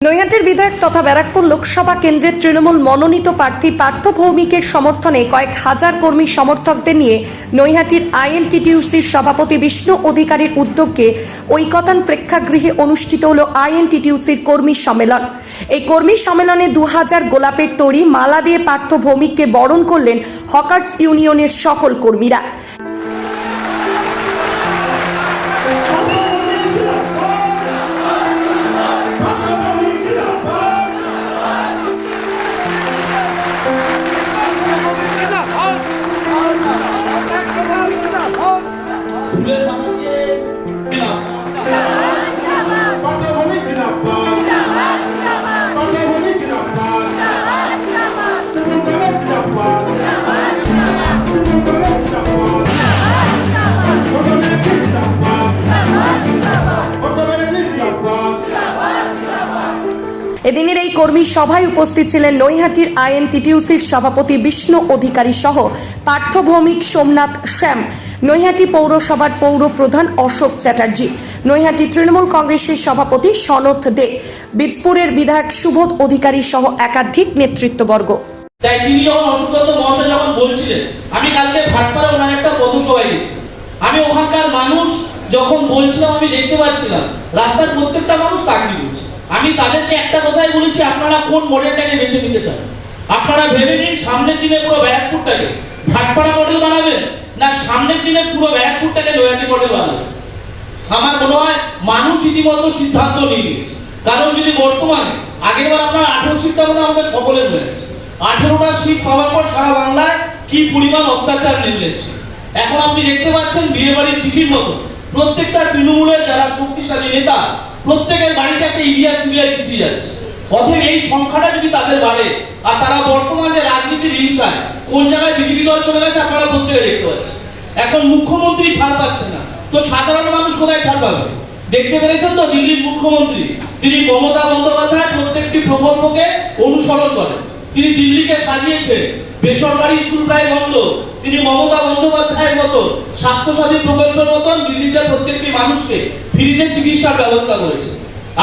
নৈহাটির বিধায়ক তথা ব্যারাকপুর লোকসভা কেন্দ্রের তৃণমূল মনোনীত প্রার্থী পার্থ ভৌমিকের সমর্থনে কয়েক হাজার কর্মী সমর্থকদের নিয়ে নৈহাটির আইএনটিটিউসির সভাপতি বিষ্ণু অধিকারীর উদ্যোগে ঐকতান প্রেক্ষাগৃহে অনুষ্ঠিত হল আইএনটিটিউসির কর্মী সম্মেলন। এই কর্মী সম্মেলনে দু হাজার গোলাপের তৈরি মালা দিয়ে পার্থ ভৌমিককে বরণ করলেন হকার্স ইউনিয়নের সকল কর্মীরা। এদিনের এই কর্মী সভায় উপস্থিত ছিলেন নৈহাটির আইএনটিটিউসির সভাপতি বিষ্ণু অধিকারী সহ পার্থভৌমিক সোমনাথ শ্যাম, নৈহাটি পৌরসভার পৌর প্রধান অশোক চ্যাটার্জি, নৈহাটি তৃণমূল কংগ্রেসের সভাপতি সনৎ দে, বিজপুরের বিধায়ক সুবোধ অধিকারী সহ একাধিক নেতৃত্ববর্গ। তাই তিনি যখন অসুস্থত মহাশয় যখন বলছিলেন, আমি কালকে ভাটপাড়া ওনার একটা পথসভায় গেছিলাম আমি ওখানকার মানুষ যখন বলছিলাম, আমি দেখতে পাচ্ছিলাম, রাস্তার প্রত্যেকটা মানুষ তাকিয়ে। আমি তাদেরকে একটা কথাই বলেছি, আপনারা কোন মডেলটাকে বেছে নিতে চান? আপনারা ভেবে নিন সামনের দিনে পুরো ব্যারাকপুরটাকে। ভাটপাড়া মডেল বানাবেন না সামনের দিনে পুরো ব্যারাকপুরটাকে নৈহাটি মডেল বানাবেন? আমার মনে হয় মানুষ ইতিমধ্যে সিদ্ধান্ত নিয়ে নিয়েছে। কারণ যদি বর্তমানে, আগেরবার আপনার আঠেরো সিটটা মনে আমাদের সকলের হয়েছে আঠেরোটা সিট পাওয়ার পর সারা বাংলায় কি পরিমাণ অত্যাচার নেমে এসেছে এখন আপনি দেখতে পাচ্ছেন বিয়ে বাড়ির চিঠির মতো প্রত্যেকটা তৃণমূলের যারা শক্তিশালী নেতা প্রত্যেকের বাড়িতে একটা ইডিয়া সিবিআই চিঠি যাচ্ছে। অতএব এই সংখ্যাটা যদি তাদের বাড়ে, আর তারা বর্তমান যে রাজনীতির হিংসায় কোন জায়গায় বিজেপি দল চলে গেছে আপনারা প্রত্যেকে দেখতে পাচ্ছেন। এখন মুখ্যমন্ত্রী ছাড় পাচ্ছে না। তো সাধারণ মানুষ কোথায় ছাড় পাবে? দেখতে পেরেছেন তো দিল্লির মুখ্যমন্ত্রী? তিনি মমতা বন্দ্যোপাধ্যায় প্রত্যেকটি প্রকল্পকে অনুসরণ করেন। তিনি দিল্লিকে সাজিয়েছেন। বেসরকারি স্কুল প্রায় বন্ধ। তিনি মমতা বন্দ্যোপাধ্যায়ের মতো স্বাস্থ্যসাথী প্রকল্পের মতন দিল্লিতে প্রত্যেকটি মানুষকে ফ্রিতে চিকিৎসার ব্যবস্থা করেছে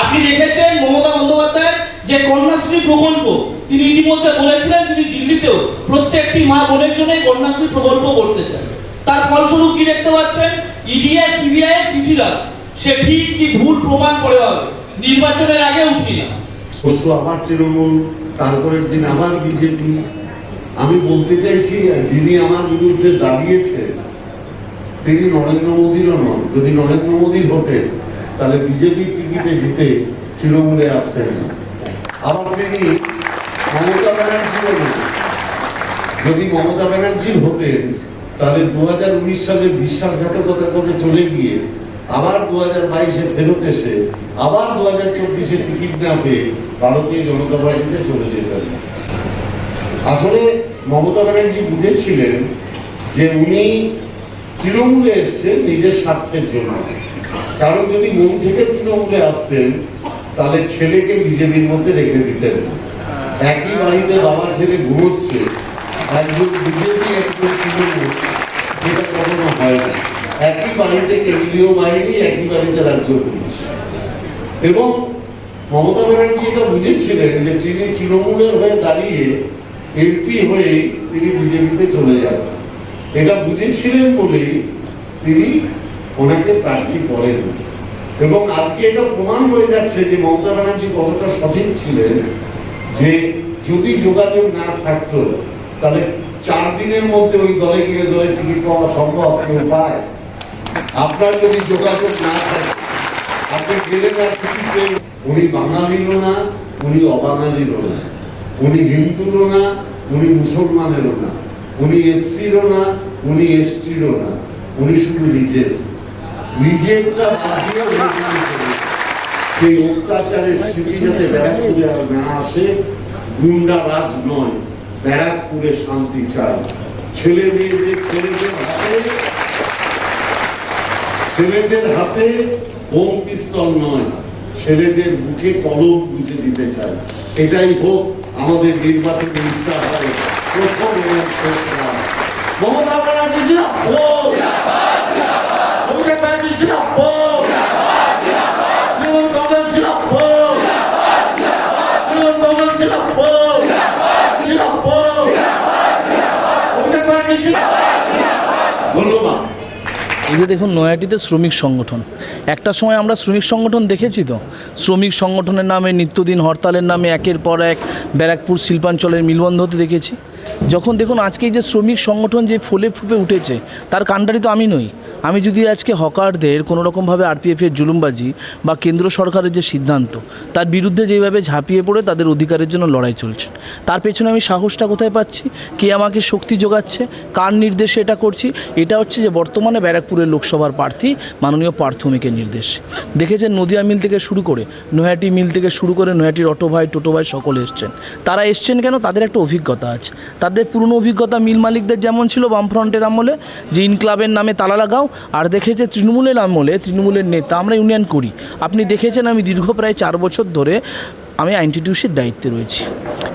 আপনি দেখেছেন মমতা বন্দ্যোপাধ্যায় যে কন্যাশ্রী প্রকল্প, তিনি ইতিমধ্যে বলেছিলেন তিনি দিল্লিতেও প্রত্যেকটি মা বোনের জন্য কন্যাশ্রী প্রকল্প করতে চান। তার ফলস্বরূপ কি দেখতে পাচ্ছেন? ইডিআই সিবিআই চিঠি দাও সে ঠিক কি ভুল প্রমাণ করে হবে নির্বাচনের আগে উঠি না। পরশু আবার তৃণমূল, তারপরের দিন আবার বিজেপি আমি বলতে চাইছি, যিনি আমার বিরুদ্ধে দাঁড়িয়েছে তিনি নরেন্দ্র মোদীরও নন। যদি নরেন্দ্র মোদীর হতেন, তাহলে বিজেপি টিকিটে জিতে তৃণমূলে আসতেন আবার তিনি মমতা ব্যানার্জিও যদি মমতা ব্যানার্জির হতেন, তাহলে দু হাজার উনিশ সালে বিশ্বাসঘাতকতা করে চলে গিয়ে আবার দু হাজার বাইশে ফেরত এসে আবার দু হাজার চব্বিশে টিকিট না পেয়ে ভারতীয় জনতা পার্টিতে চলে যেতেন। আসলে মমতা ব্যানার্জি বুঝেছিলেন যে উনি তৃণমূলে এসছেন নিজের স্বার্থের জন্য। কারণ যদি মন থেকে তৃণমূলে আসতেন, তাহলে ছেলেকে বিজেপির মধ্যে রেখে দিতেন। একই বাড়িতে বাবা ছেলে ঘুমোচ্ছে, একজন বিজেপি একজন তৃণমূল, এটা কখনো হয় না। একই বাড়িতে কেন্দ্রীয় বাহিনী, একই বাড়িতে রাজ্য পুলিশ। এবং মমতা ব্যানার্জি এটা বুঝেছিলেন যে তিনি তৃণমূলের হয়ে দাঁড়িয়ে এমপি হয়ে তিনি বিজেপিতে চলে যাবেন এটা বুঝেছিলেন বলেই তিনি ওনাকে প্রার্থী করেন। এবং আজকে এটা প্রমাণ হয়ে যাচ্ছে যে মমতা ব্যানার্জি কতটা সঠিক ছিলেন যে যদি যোগাযোগ না থাকতো, তাহলে চার দিনের মধ্যে ওই দলে গিয়ে দলে টিকিট পাওয়া সম্ভব কেউ পায়। আপনার যদি যোগাযোগ না থাকে, আপনি গেলেন আর টিকিট উনি বাঙালিরও না, উনি অবাঙালিরও না। উনি হিন্দুরও না উনি মুসলমানেরও না, উনি এসসিরও না, উনি এসটিরও না, উনি শুধু নিজের। সেই অত্যাচারের স্মৃতি যাতে ব্যারাকপুরে না আসে, গুন্ডা রাজ নয়, ব্যারাকপুরে শান্তি চাই। ছেলে মেয়েদের, ছেলেদের হাতে ছেলেদের হাতে বোম নয়, ছেলেদের বুকে কলম বুঝে দিতে চাই। এটাই হোক আমাদের নির্বাচনী ইচ্ছা হয়। প্রথম মমতা ব্যানার্জি অভিষেক ব্যানার্জি তৃণমূল কংগ্রেস তৃণমূল কংগ্রেস এই যে দেখুন নয়াটিতে শ্রমিক সংগঠন। একটা সময় আমরা শ্রমিক সংগঠন দেখেছি তো? শ্রমিক সংগঠনের নামে নিত্যদিন হরতালের নামে একের পর এক ব্যারাকপুর শিল্পাঞ্চলের মিলবন্ধ হতে দেখেছি। যখন দেখুন আজকে যে শ্রমিক সংগঠন যে ফুলে ফুপে উঠেছে, তার কাণ্ডারি তো আমি নই। আমি যদি আজকে হকারদের কোনো রকমভাবে আরপিএফের জুলুমবাজি বা কেন্দ্র সরকারের যে সিদ্ধান্ত, তার বিরুদ্ধে যেভাবে ঝাঁপিয়ে পড়ে তাদের অধিকারের জন্য লড়াই চলছে। তার পেছনে আমি সাহসটা কোথায় পাচ্ছি? কে আমাকে শক্তি যোগাচ্ছে? কার নির্দেশে এটা করছি? এটা হচ্ছে যে বর্তমানে ব্যারাকপুরের লোকসভার প্রার্থী মাননীয় প্রাথমিকের নির্দেশ। দেখেছেন নদিয়া মিল থেকে শুরু করে, নৈহাটি মিল থেকে শুরু করে নৈহাটির অটো ভাই টোটো ভাই সকলে এসছেন। তারা এসছেন কেন? তাদের একটা অভিজ্ঞতা আছে। তাদের পুরনো অভিজ্ঞতা মিল মালিকদের যেমন ছিল বামফ্রন্টের আমলে, যে ইনক্লাবের নামে তালা লাগাও, আর দেখেছে তৃণমূলের আমলে, তৃণমূলের নেতা, আমরা ইউনিয়ন করি। আপনি দেখেছেন আমি দীর্ঘ প্রায় চার বছর ধরে আমি আইনটিটিউসির দায়িত্বে রয়েছি।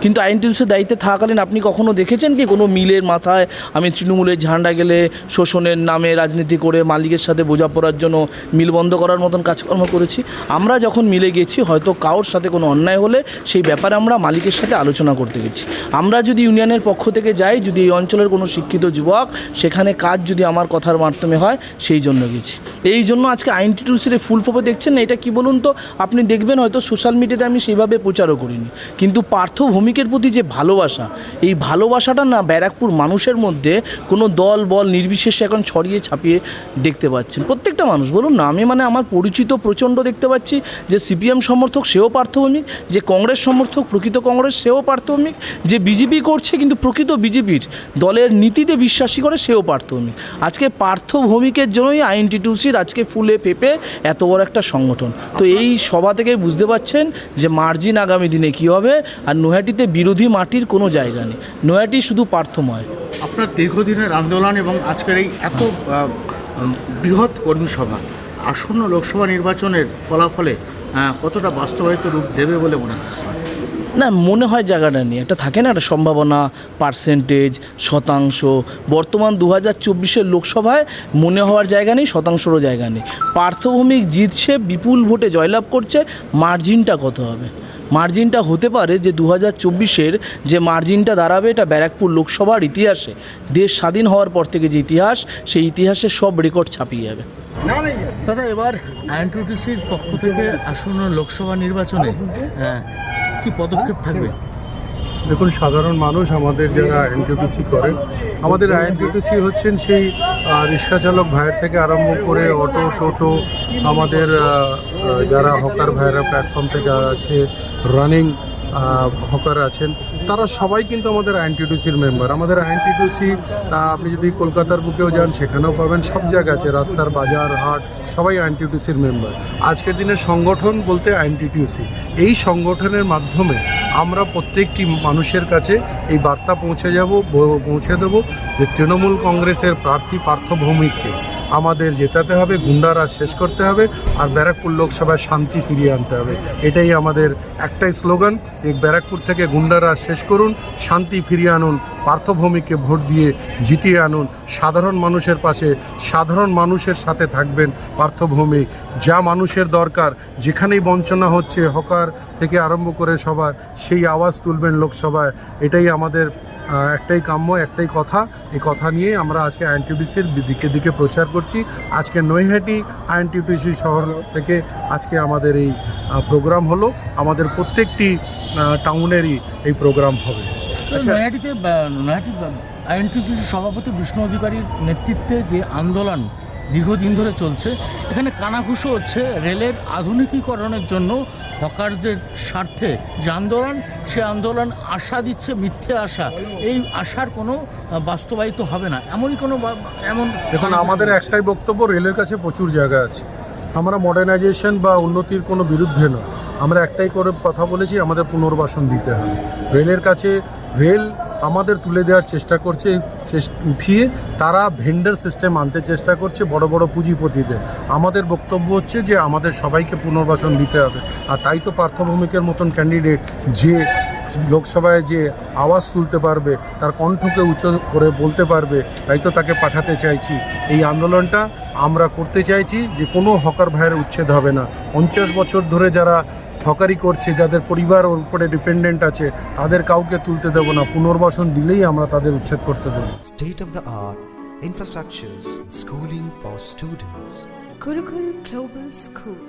কিন্তু আইনটিটিউসির দায়িত্বে থাকাকালীন আপনি কখনো দেখেছেন কি কোনো মিলের মাথায় আমি তৃণমূলের ঝান্ডা গেলে শোষণের নামে রাজনীতি করে মালিকের সাথে বোঝাপড়ার জন্য মিল বন্ধ করার মতন কাজকর্ম করেছি? আমরা যখন মিলে গেছি, হয়তো কারোর সাথে কোনো অন্যায় হলে সেই ব্যাপারে আমরা মালিকের সাথে আলোচনা করতে গেছি। আমরা যদি ইউনিয়নের পক্ষ থেকে যাই, যদি এই অঞ্চলের কোনো শিক্ষিত যুবক সেখানে কাজ যদি আমার কথার মাধ্যমে হয়, সেই জন্য গেছি। এই জন্য আজকে আইনটিটিউসির ফুল ফোপে দেখছেন না? এটা কি বলুন তো? আপনি দেখবেন হয়তো সোশ্যাল মিডিয়াতে আমি সেইভাবে প্রচারও করিনি। কিন্তু পার্থ ভৌমিকের প্রতি যে ভালোবাসা, এই ভালোবাসাটা না ব্যারাকপুর মানুষের মধ্যে কোনো দল, বল নির্বিশেষে এখন ছড়িয়ে ছাপিয়ে দেখতে পাচ্ছেন। প্রত্যেকটা মানুষ, বলুন না, আমি মানে আমার পরিচিত প্রচণ্ড দেখতে পাচ্ছি যে সিপিএম সমর্থক সেও পার্থভৌমিক, যে কংগ্রেস সমর্থক প্রকৃত কংগ্রেস সেও পার্থভৌমিক, যে বিজেপি করছে কিন্তু প্রকৃত বিজেপির দলের নীতিতে বিশ্বাসী করে সেও পার্থভৌমিক। আজকে পার্থভৌমিকের জন্যই আইনটিটিউসির আজকে ফুলে পেপে এত বড় একটা সংগঠন। তো এই সভা থেকে বুঝতে পাচ্ছেন যে মার্জিন আগামী দিনে কী হবে, আর নৈহাটিতে বিরোধী মাটির কোনো জায়গা নেই। নয়াটি শুধু পার্থময়। আপনার দীর্ঘদিনের আন্দোলন এবং আজকের এই এত বৃহৎ কর্মী সভা আসন্ন লোকসভা নির্বাচনের ফলাফলে কতটা বাস্তবায়িত রূপ দেবে বলে মনে হয়? না মনে হয় জায়গাটা নেই। একটা থাকে না একটা সম্ভাবনা পার্সেন্টেজ শতাংশ। বর্তমান দু হাজার চব্বিশের লোকসভায় মনে হওয়ার জায়গা নেই শতাংশেরও জায়গা নেই। পার্থভূমিক জিতছে বিপুল ভোটে জয়লাভ করছে মার্জিনটা কত হবে? মার্জিনটা হতে পারে যে দু হাজার চব্বিশের যে মার্জিনটা দাঁড়াবে এটা ব্যারাকপুর লোকসভার ইতিহাসে। দেশ স্বাধীন হওয়ার পর থেকে যে ইতিহাস, সেই ইতিহাসে সব রেকর্ড ছাপিয়ে যাবে। দাদা, এবার আইএনটিউটিসির পক্ষ থেকে আসন্ন লোকসভা নির্বাচনে কি পদক্ষেপ থাকবে? দেখুন, সাধারণ মানুষ আমাদের যারা আইএনটিটিসি করেন আমাদের আইএনটিটিসি হচ্ছেন সেই রিক্সা চালক ভাইয়ের থেকে আরম্ভ করে অটো, টোটো, আমাদের যারা হকার ভাইয়েরা প্ল্যাটফর্ম থেকে আছে রানিং হকার আছেন, তারা সবাই কিন্তু আমাদের আইএনটিটিসির মেম্বার আমাদের আইএনটিটিসি আপনি যদি কলকাতার বুকেও যান, সেখানেও পাবেন। সব জায়গা আছে, রাস্তার বাজার, হাট, সবাই আইএনটিটিউসির মেম্বার আজকের দিনে সংগঠন বলতে আইএনটিটিউসি এই সংগঠনের মাধ্যমে আমরা প্রত্যেকটি মানুষের কাছে এই বার্তা পৌঁছে যাব, পৌঁছে দেব যে তৃণমূল কংগ্রেসের প্রার্থী পার্থ ভৌমিককে আমাদের জেতাতে হবে গুন্ডারাজ শেষ করতে হবে আর ব্যারাকপুর লোকসভায় শান্তি ফিরিয়ে আনতে হবে। এটাই আমাদের একটাই স্লোগান এই ব্যারাকপুর থেকে গুন্ডারাজ শেষ করুন, শান্তি ফিরিয়ে আনুন, পার্থভূমিকে ভোট দিয়ে জিতিয়ে আনুন। সাধারণ মানুষের পাশে সাধারণ মানুষের সাথে থাকবেন পার্থভূমি। যা মানুষের দরকার, যেখানেই বঞ্চনা হচ্ছে, হকার থেকে আরম্ভ করে সবার সেই আওয়াজ তুলবেন লোকসভায় এটাই আমাদের একটাই কাম্য একটাই কথা। এই কথা নিয়ে আমরা আজকে আইএনটিডিসির দিকে দিকে প্রচার করছি। আজকে নৈহাটি আইএনটিডিসি শহর থেকে আজকে আমাদের এই প্রোগ্রাম হলো। আমাদের প্রত্যেকটি টাউনেরই এই প্রোগ্রাম হবে। নয়াটিতে নয়াটি আইএনটিসির সভাপতি বিষ্ণু অধিকারীর নেতৃত্বে যে আন্দোলন দীর্ঘদিন ধরে চলছে। এখানে কানাঘুষো হচ্ছে রেলের আধুনিকীকরণের জন্য হকারদের স্বার্থে। যে আন্দোলন, সে আন্দোলন আশা দিচ্ছে মিথ্যে আশা। এই আশার কোনো বাস্তবায়িত হবে না। এমনই কোনো এমন এখন আমাদের একটাই বক্তব্য, রেলের কাছে প্রচুর জায়গা আছে। আমরা মডার্নাইজেশন বা উন্নতির কোনো বিরুদ্ধে নয়। আমরা একটাই করে কথা বলেছি, আমাদের পুনর্বাসন দিতে হবে। রেলের কাছে রেল আমাদের তুলে দেওয়ার চেষ্টা করছে উঠিয়ে তারা ভেন্ডার সিস্টেম আনতে চেষ্টা করছে বড় বড় পুঁজিপতিদের। আমাদের বক্তব্য হচ্ছে যে আমাদের সবাইকে পুনর্বাসন দিতে হবে। আর তাই তো পার্থভূমিকের মতন ক্যান্ডিডেট যে লোকসভায় যে আওয়াজ তুলতে পারবে, তার কণ্ঠকে উচ্চ করে বলতে পারবে, তাই তো তাকে পাঠাতে চাইছি। এই আন্দোলনটা আমরা করতে চাইছি যে কোনো হকার ভাইয়ের উচ্ছেদ হবে না। পঞ্চাশ বছর ধরে যারা ঠকারি করছে যাদের পরিবার ওর উপরে ডিপেন্ডেন্ট আছে তাদের কাউকে তুলতে দেবো না পুনর্বাসন দিলেই আমরা তাদের উচ্ছেদ করতে দেবো। State of the art infrastructure schooling for students Gurukul global school